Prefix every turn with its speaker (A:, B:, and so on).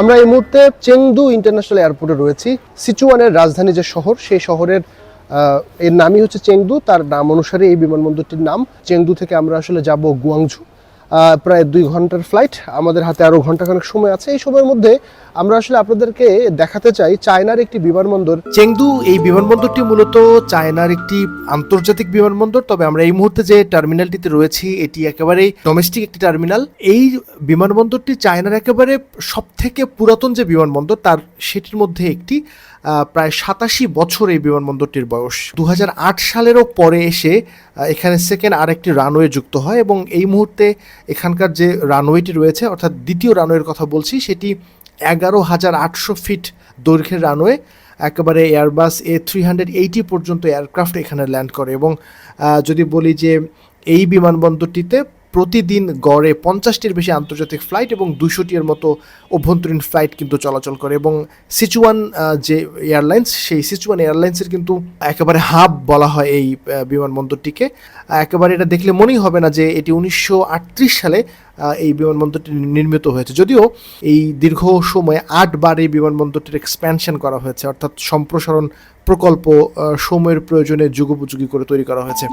A: আমরা এই মুহূর্তে চেংদু ইন্টারন্যাশনাল এয়ারপোর্টে রয়েছি। সিচুয়ানের রাজধানী যে শহর, সেই শহরের এর নামই হচ্ছে চেংদু। তার নাম অনুসারে এই বিমানবন্দরটির নাম চেংদু থেকে আমরা আসলে যাব গুয়াংঝু। প্রায় দুই ঘণ্টার ফ্লাইট আমাদের হাতে আরও ঘন্টাখানেক সময় আছে। এই সময়ের মধ্যে আমরা আসলে আপনাদেরকে দেখাতে চাই চায়নার একটি বিমানবন্দর।
B: চেংদু, এই বিমানবন্দরটি মূলত চায়নার একটি আন্তর্জাতিক বিমানবন্দর, তবে আমরা এই মুহূর্তে যে টার্মিনালটিতে রয়েছি, এটি একেবারেই ডোমেস্টিক একটি টার্মিনাল। এই বিমানবন্দরটি চায়নার একেবারে সব থেকে পুরাতন যে বিমানবন্দর, তার সেটির মধ্যে একটি প্রায় সাতাশি বছর এই বিমানবন্দরটির বয়স। দু হাজার আট সালেরও পরে এসে এখানে সেকেন্ড আরেকটি রানওয়ে যুক্ত হয় এবং এই মুহূর্তে এখানকার যে রানওয়েটি রয়েছে, অর্থাৎ দ্বিতীয় রানওয়ের কথা বলছি, সেটি এগারো হাজার আটশো ফিট দৈর্ঘ্যের রানওয়ে একেবারে Airbus A three hundred eighty পর্যন্ত এয়ারক্রাফট এখানে ল্যান্ড করে এবং যদি বলি যে এই বিমানবন্দরটিতে প্রতিদিন গড়ে পঞ্চাশটির বেশি আন্তর্জাতিক ফ্লাইট এবং দুশোটির মতো অভ্যন্তরীণ ফ্লাইট কিন্তু চলাচল করে এবং সিচুয়ান যে এয়ারলাইন্স সেই সিচুয়ান এয়ারলাইন্সের কিন্তু একেবারে হাব বলা হয় এই বিমানবন্দরটিকে। একেবারে এটা দেখলে মনেই হবে না যে এটি উনিশশো আটত্রিশ সালে এই বিমানবন্দরটি নির্মিত হয়েছে। যদিও এই দীর্ঘ সময়ে আটবার এই বিমানবন্দরটির এক্সপ্যানশন করা হয়েছে, অর্থাৎ সম্প্রসারণ প্রকল্প সময়ের প্রয়োজনে যুগোপযোগী করে তৈরি করা হয়েছে।